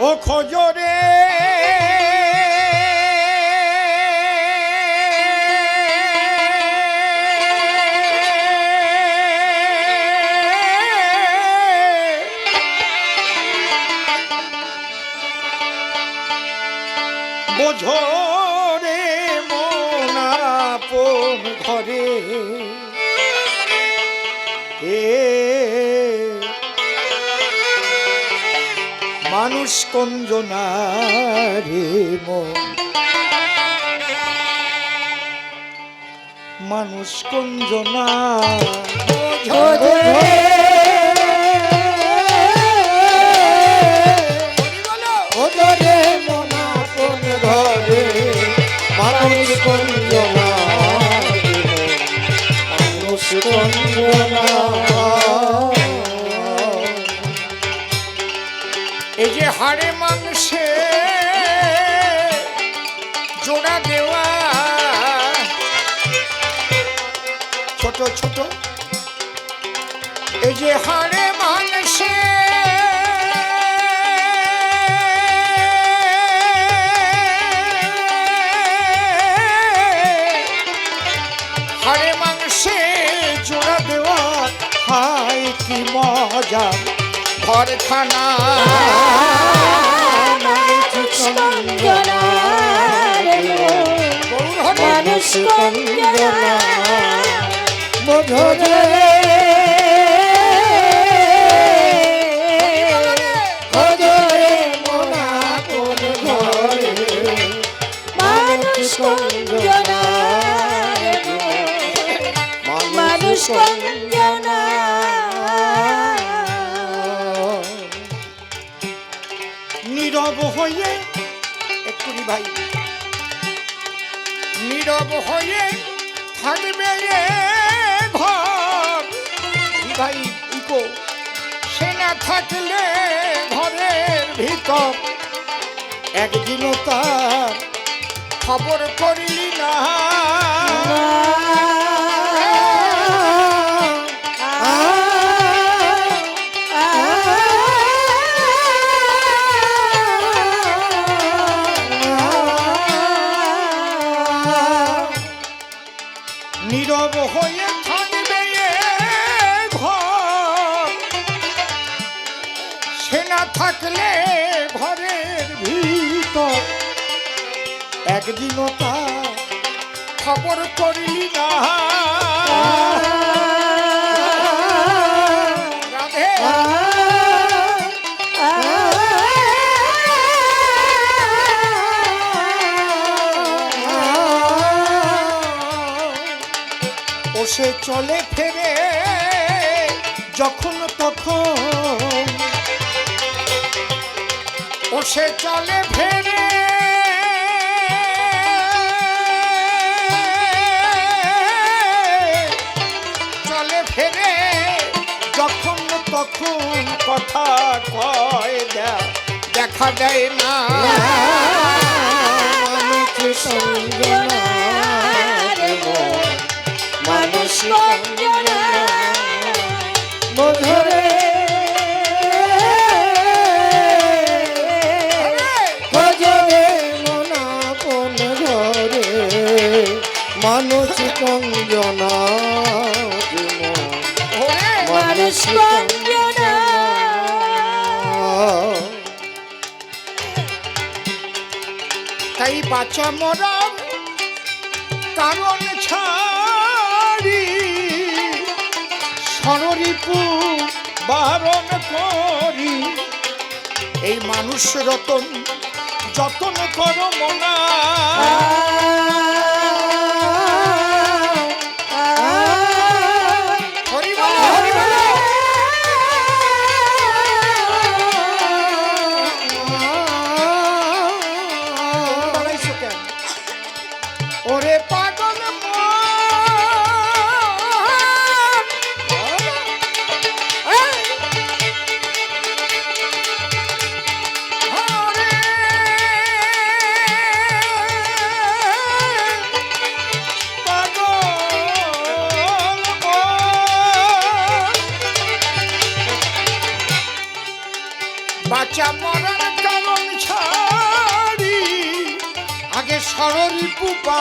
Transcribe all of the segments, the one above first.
ও খোঁজরে মানুষ কঞ্জনা রে মন। মানুষ কঞ্জনা ছোট ছোট। এই যে হাড়ে মাংসে হাড়ে মাংসে জোড়া দেওয়া হাই কি মজা ঘরখানা। মানুষ কঞ্জনা বোঝরে ওদরে মানুষ কঞ্জনা নীরব হয়ে একটু ভাই। নীরব হয়ে থাকবে ই ভাই ইকো সে থাকলে ঘরের ভিতর। একদিনও তার খবর করিলি না। থাকলে ঘরের ভিতর। একদিনও তার খবর করিলি না। সে চলে ফেরে ও সে চলে ফেরে চলে ফেরে যখন তখন কথা কয় দেখা দেয় না। মানুষ কঞ্জনা মানুষ কঞ্জনা মানুষ কঞ্জনা তাই বাঁচা মরার কারণ ছাড়ি। সররিপু বারণ করি। এই মানুষ রতন যতন করো মনা।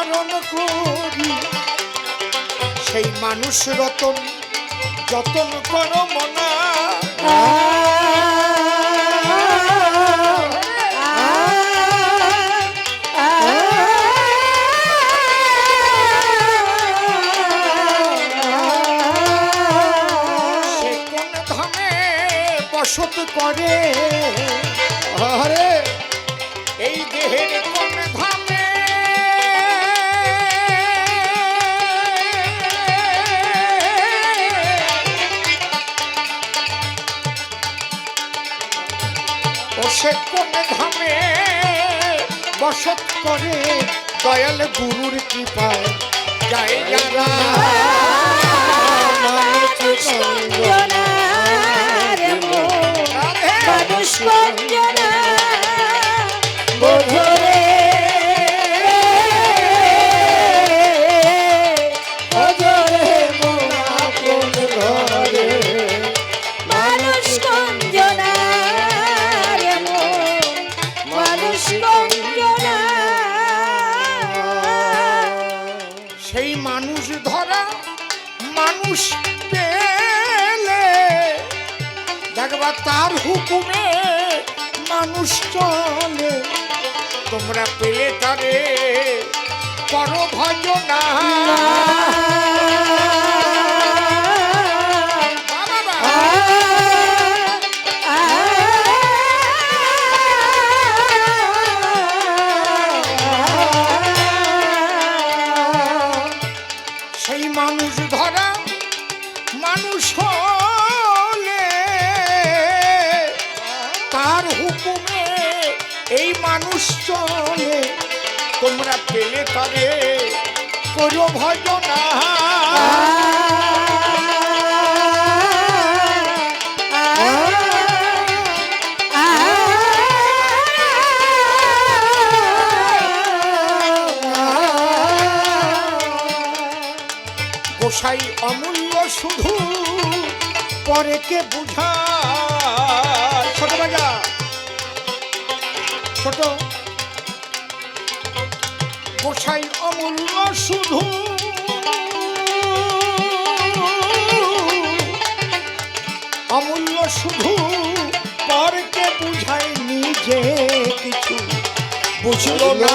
পালন করি। সেই মানুষ রতন যতন কর মনা। বসত করে। আরে এই দেহের সে কোন ধামে বসত করে দয়াল গুরুর কৃপায় যায় যারা মন মানুষ চলে তোমরা পেলে তারে করো ভজনা গোসাই অমূল্য শুধু পরে কে বুঝা। ছোট বাজা ছোট। গোসাই অমূল্য শুধু। অমূল্য শুধু পরকে বুঝাই নিজে কিছু। বুঝল না।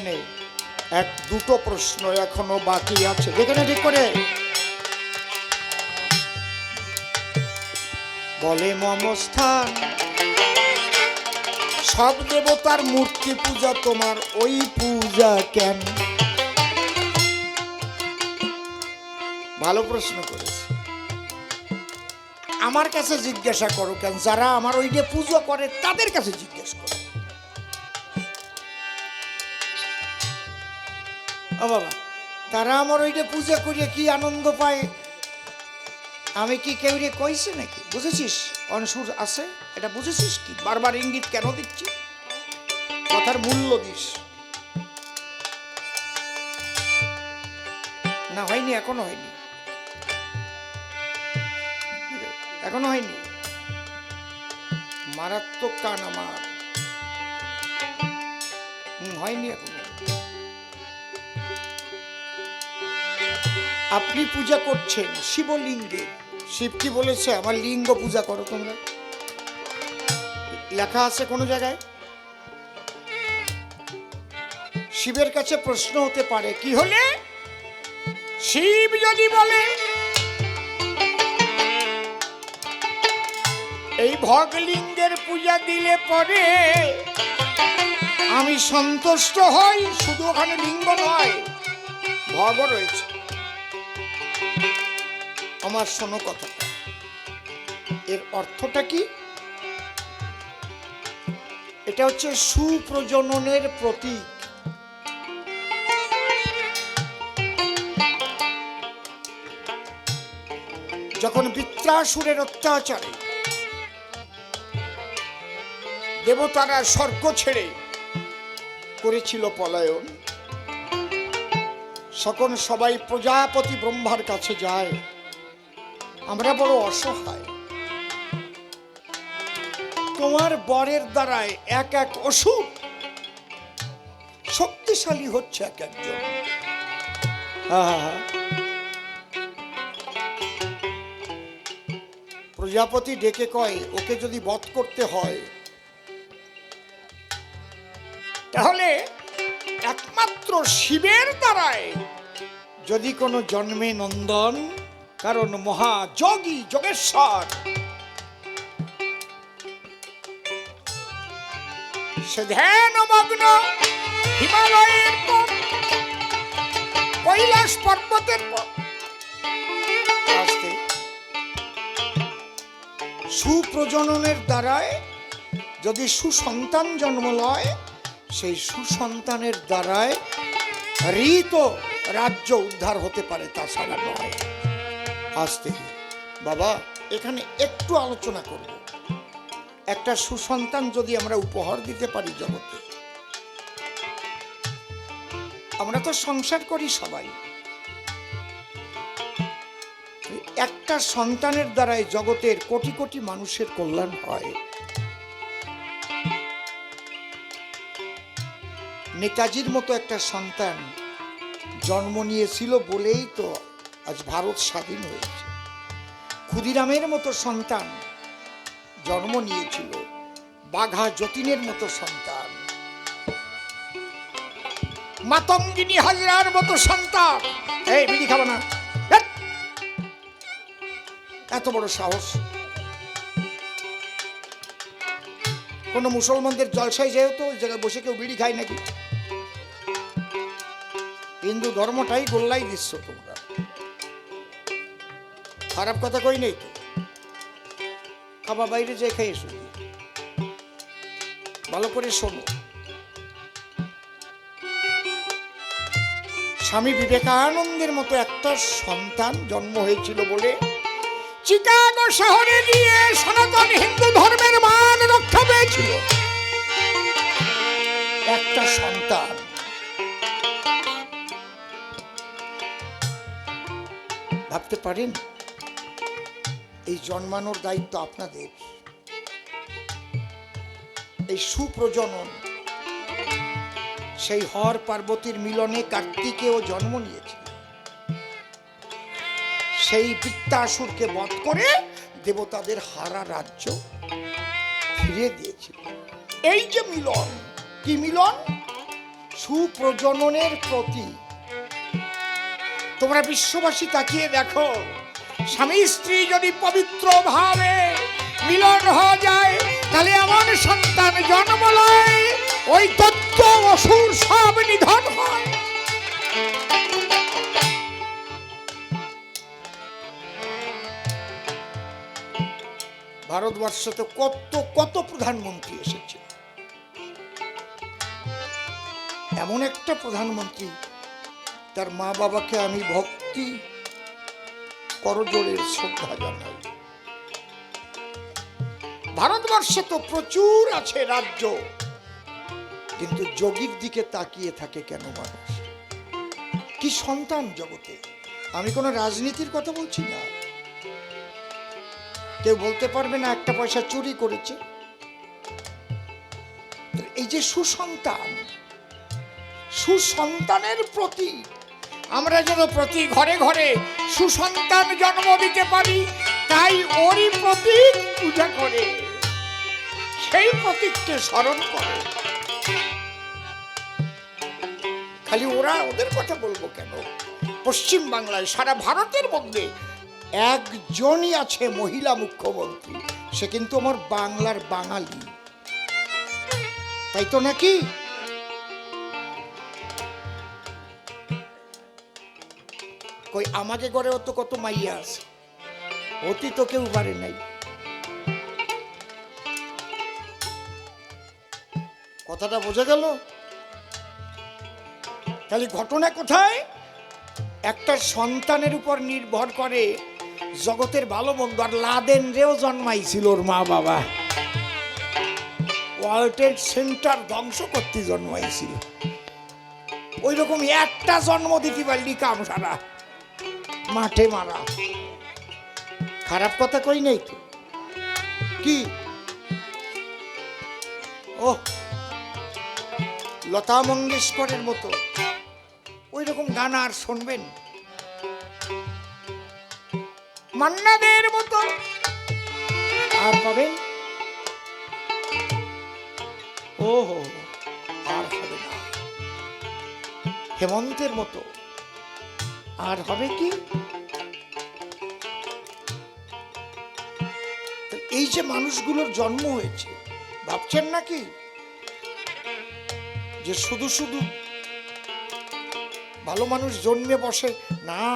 দেখে এক দুটো প্রশ্ন এখনও বাকি আছে। দেখে নে ঠিক করে। বলে মমস্থান, সব দেবতার মূর্তি পূজা, তোমার ওই পূজা কেন? ভালো প্রশ্ন করেছে। আমার কাছে জিজ্ঞাসা করো কেন? যারা আমার ওই যে পুজো করে, তাদের কাছে জিজ্ঞেস করো। বাবা, তারা আমার ওইটা পূজা করিয়া কি আনন্দ পায়? আমি কি কেউ রে কইছে নাকি? বুঝেছিস? অনসুর আছে? এটা বুঝেছিস কি? বারবার ইঙ্গিত কেন দিচ্ছি? কথার মূল্য দিস। না, হয়নি, এখনও হয়নি। এখনও হয়নি। মারাত্মক কান আমার। হয়নি এখনও। আপনি পূজা করছেন শিবলিঙ্গে। শিব কি বলেছে? আমার লিঙ্গ পূজা করো তোমরা। লেখা আছে কোনো জায়গায়? শিবের কাছে প্রশ্ন হতে পারে, কি হলে? শিব যদি বলে, এই ভগলিঙ্গের পূজা দিলে পরে আমি সন্তুষ্ট হই, শুধু ওখানে লিঙ্গ নয় ভগ রয়েছে। আমার শোনো কথাটা। এর অর্থটা কি? এটা হচ্ছে সুপ্রজননের প্রতীক। যখন বৃত্রাসুরের অত্যাচারে, দেবতারা স্বর্গ ছেড়ে করেছিল পলায়ন, সকল সবাই প্রজাপতি ব্রহ্মার কাছে যায়। আমরা বড় অসহায় তোমার বরের দ্বারায় এক এক অসুখ শক্তিশালী হচ্ছে এক একজন। প্রজাপতি ডেকে কয়, ওকে যদি বধ করতে হয়, তাহলে একমাত্র শিবের দ্বারায় যদি কোনো জন্মে নন্দন কারণ মহা যোগী যোগেশ্বর। সে ধ্যান মগ্ন হিমালয়ের কৈলাস পর্বতের পর সুপ্রজননের দ্বারায় যদি সুসন্তান জন্ম লয়, সেই সুসন্তানের দ্বারায় ঋত রাজ্য উদ্ধার হতে পারে, তাছাড়া নয়। আসতে বাবা, এখানে একটু আলোচনা করব। একটা সুসন্তান যদি আমরা উপহার দিতে পারি জগতে, আমরা তো সংসার করি সবাই। একটা সন্তানের দ্বারাই জগতের কোটি কোটি মানুষের কল্যাণ হয়। নেতাজির মতো একটা সন্তান জন্ম নিয়েছিল বলেই তো আজ ভারত স্বাধীন হয়েছে। ক্ষুদিরামের মতো সন্তান জন্ম নিয়েছিল, বাঘা যতীনের মতো সন্তান। মাতঙ্গিনী হাজরার মতো সন্তান। এই, বিড়ি খাব না। এত বড় সাহস। কোন মুসলমানদের জলসায় যেহেতু ওই জায়গায় বসে কেউ বিড়ি খায় নাকি? হিন্দু ধর্মটাই গোল্লাই দিচ্ছ তোমরা। খারাপ কথা কই নেই তো? খাবার বাইরে যে খেয়ে শুনি ভালো করে শোনো। স্বামী বিবেকানন্দের মতো একটা সন্তান জন্ম হয়েছিল বলে চিকাগো শহরে গিয়ে সনাতন হিন্দু ধর্মের মান রক্ষা পেয়েছিল। একটা সন্তান। ভাবতে পারেন? এই জন্মানোর দায়িত্ব আপনাদের। এই সুপ্রজনন, সেই হর পার্বতীর মিলনে কার্তিকেও জন্ম নিয়েছিল। সেই বৃত্তাসুরকে বধ করে দেবতাদের হারা রাজ্য ফিরে দিয়েছিল। এই যে মিলন, কি মিলন? সুপ্রজননের প্রতি। তোমরা বিশ্ববাসী তাকিয়ে দেখো। স্বামী স্ত্রী যদি পবিত্র ভাবে মিলন হয়ে যায়, তাহলে এমন সন্তান জন্ম লয়, ওই তত্ত্ব অসুর সব নিধন হয়। ভারতবর্ষে তো কত কত প্রধানমন্ত্রী এসেছে। এমন একটা প্রধানমন্ত্রী, তার মা বাবাকে আমি ভক্তি করজোড়ের শ্রদ্ধা জানাই। ভারতবর্ষে তো প্রচুর আছে রাজ্য, কিন্তু যোগীর দিকে তাকিয়ে থাকে কেন মানুষ? কি সন্তান জগতে? আমি কোনো রাজনীতির কথা বলছি না। কেউ বলতে পারবে না একটা পয়সা চুরি করেছে। এই যে সুসন্তান, সুসন্তানের প্রতি আমরা যেন প্রতি ঘরে ঘরে সুসন্তান জন্ম দিতে পারি, তাই ওরই প্রতীক পূজা করে, সেই প্রতীককে স্মরণ করে। খালি ওরা ওদের কথা বলব কেন? পশ্চিম বাংলায় সারা ভারতের মধ্যে একজনই আছে মহিলা মুখ্যমন্ত্রী, সে কিন্তু আমার বাংলার বাঙালি। তাই তো নাকি? কই, আমাকে ঘরেও তো কত মাইয়া আছে। অতি তো কেউ পারে নাই। কথাটা বোঝা গেল? তাহলে ঘটনা কোথায়? একটা সন্তানের উপর নির্ভর করে জগতের ভালো মন্দ আর লাদেন রেও জন্মাইছিল ওর মা বাবা। ওয়ার্ল্ড সেন্টার ধ্বংস করতে জন্মাইছিল। ওই রকম একটা জন্ম দিতে পারলি কাম সারা মাঠে মারা। খারাপ কথা কই নাই তো? কি? ও লতা মঙ্গেশকরের মতো। ওই রকম গান আর শুনবেন? মান্নাদের মতো। আর পাবেন? ও হো আর হবে না। হেমন্তের মতো। আর হবে কি? এই যে মানুষগুলোর জন্ম হয়েছে, ভাবছেন নাকি? যে শুধু শুধু ভালো মানুষ জন্মে বসে, না।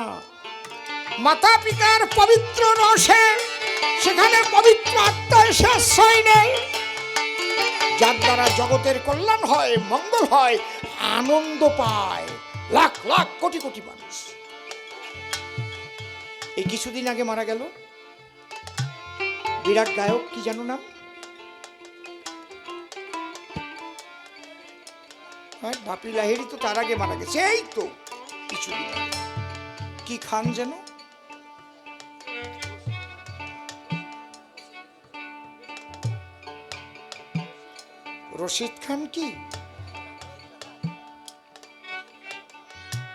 মাতা পিতার পবিত্র রসে সেখানে পবিত্র আত্মা এসে আশ্রয় নেয়। যার দ্বারা জগতের কল্যাণ হয়, মঙ্গল হয়, আনন্দ পায় লাখ লাখ, কোটি কোটি মানুষ। এই কিছুদিন আগে মারা গেল বিরাট গায়ক, কি জানো নাম? বাপি লাহিড়ি তো তার আগে মারা গেছে। এই তো আগে। কি খান যেন? রশিদ খান কি?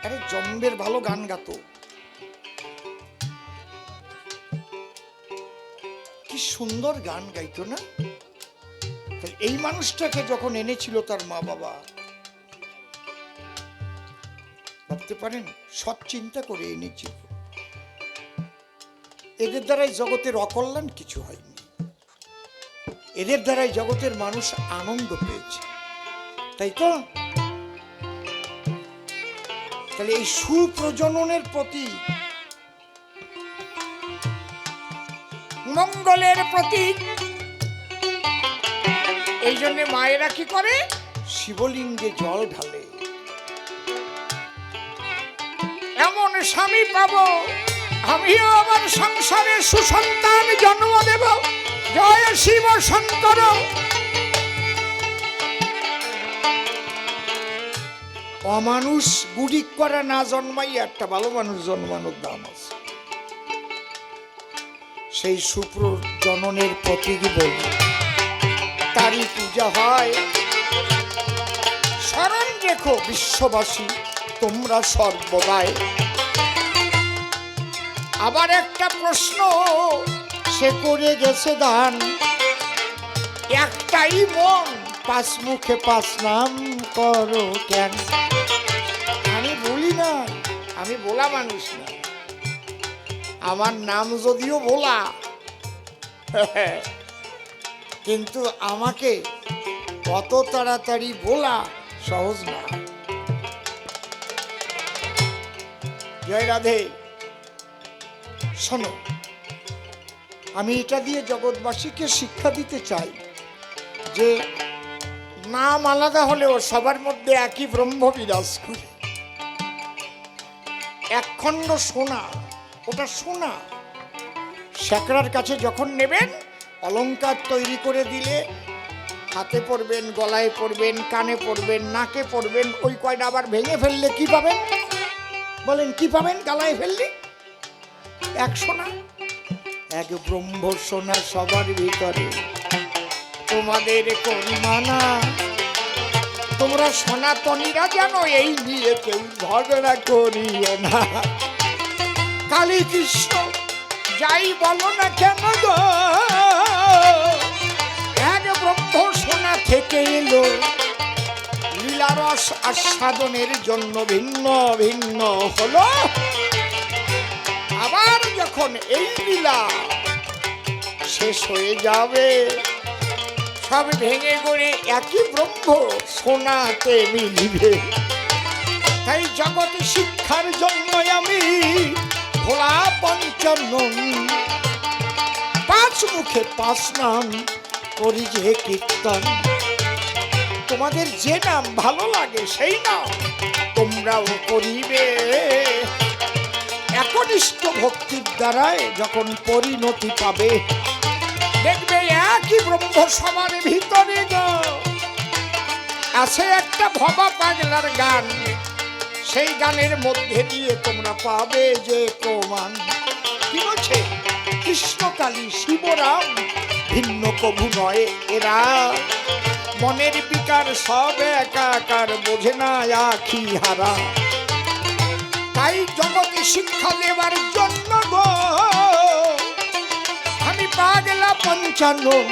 আরে জম্বের ভালো গান গাতো। সুন্দর গান গাইতো না? এই মানুষটাকে যখন এনেছিল তার মা বাবা, ভাবতে পারেন, সৎ চিন্তা করে এনেছিল। এদের দ্বারাই জগতের অকল্যাণ কিছু হয়নি। এদের দ্বারাই জগতের মানুষ আনন্দ পেয়েছে। তাই তো? তাহলে এই সুপ্রজননের প্রতি মঙ্গলের প্রতীক। এই জন্য মায়েরা কি করে? শিবলিঙ্গে জল ঢালে। এমন স্বামী পাবো, আমিও আমার সংসারে সুসন্তান জন্ম দেব। জয় শিব শঙ্কর। অমানুষ গুড়ি করা না জন্মাই, একটা ভালো মানুষ জন্মানোর দাম আছে। সেই শুক্র জননের প্রতীক বলি। তারই পূজা হয়। স্মরণ রেখো বিশ্ববাসী, তোমরা সর্বদায় আবার একটা প্রশ্ন, সে করে গেছে দান। একটাই মন, পাঁচ মুখে পাঁচ নাম করো কেন আমি বলি না, আমি বলা মানুষ না। আমার নাম যদিও বলা কিন্তু আমাকে কত তাড়াতাড়ি বলা সহজ না। জয় রাধে। শোনো, আমি এটা দিয়ে জগৎবাসীকে শিক্ষা দিতে চাই যে নাম আলাদা হলেও সবার মধ্যে একই ব্রহ্ম বিরাজ করে। একখণ্ড সোনা ওটা সোনা। শ্যাকরার কাছে যখন নেবেন অলঙ্কার তৈরি করে দিলে হাতে পরবেন গলায় পরবেন কানে পরবেন নাকে পরবেন ওই কয়টা আবার ভেঙে ফেললে কি পাবেন? বলেন, কি পাবেন গলায় ফেললে? এক সোনা। এক ব্রহ্ম সোনা সবার ভিতরে। তোমাদের করিমানা। তোমরা সনাতনীরা জানো, এই নিয়ে কেউ ঝগড়া করিও না। কালী কৃষ্ণ, যাই বলো না কেন এক ব্রহ্ম সোনা থেকে এলো, লীলারস আস্বাদনের জন্য ভিন্ন ভিন্ন হলো। আবার যখন এই লীলা শেষ হয়ে যাবে, সব ভেঙে গড়ে একই ব্রহ্ম সোনাতে মিলিবে। তাই জগৎ শিক্ষার জন্য আমি ভোলা পঞ্চনন। পাঁচ মুখে পাঁচ নাম করি যে কীর্তন। তোমাদের যে নাম ভালো লাগে সেই নাম তোমরাও করিবে। একনিষ্ঠ ভক্তির দ্বারায় যখন পরিণতি পাবে, দেখবে একই ব্রহ্ম সমান ভিতরে গো। আছে একটা ভবা পাগলার গান। সেই গানের মধ্যে দিয়ে তোমরা পাবে যে প্রমাণ। কি বলছে? কৃষ্ণকালী শিবরাম, ভিন্ন কভু নয় এরা। মনের বিকার সব একাকার বোঝে না আখি হারা। তাই জগতে শিক্ষা দেবার জন্য গো, আমি পাগলা পঞ্চানন।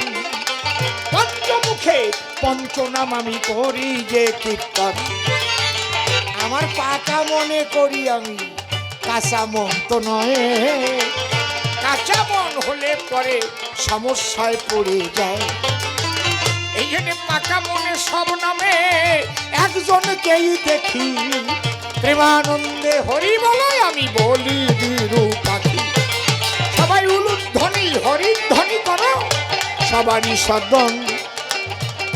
পঞ্চমুখে পঞ্চনাম আমি করি যে কীর্তন। আমার পাকা মনে করি আমি। কাঁচা মন তো নয়। কাঁচা মন হলে পরে সমস্যায় পড়ে যায়। এই জন্য পাকা মনে সব নামে একজনকেই দেখি। প্রেমানন্দে হরি বলাই আমি বলি বিরু পাখি সবাই উলুধ্বনি হরির ধ্বনি করো, সবারই সদন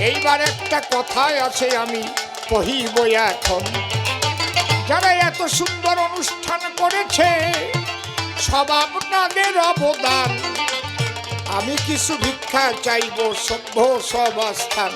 এইবার একটা কথায় আছে আমি কহিব এখন। যারা এত সুন্দর অনুষ্ঠান করেছে, সব আপনাদের অবদান। আমি কিছু ভিক্ষা চাইব, সভ্য সব স্থান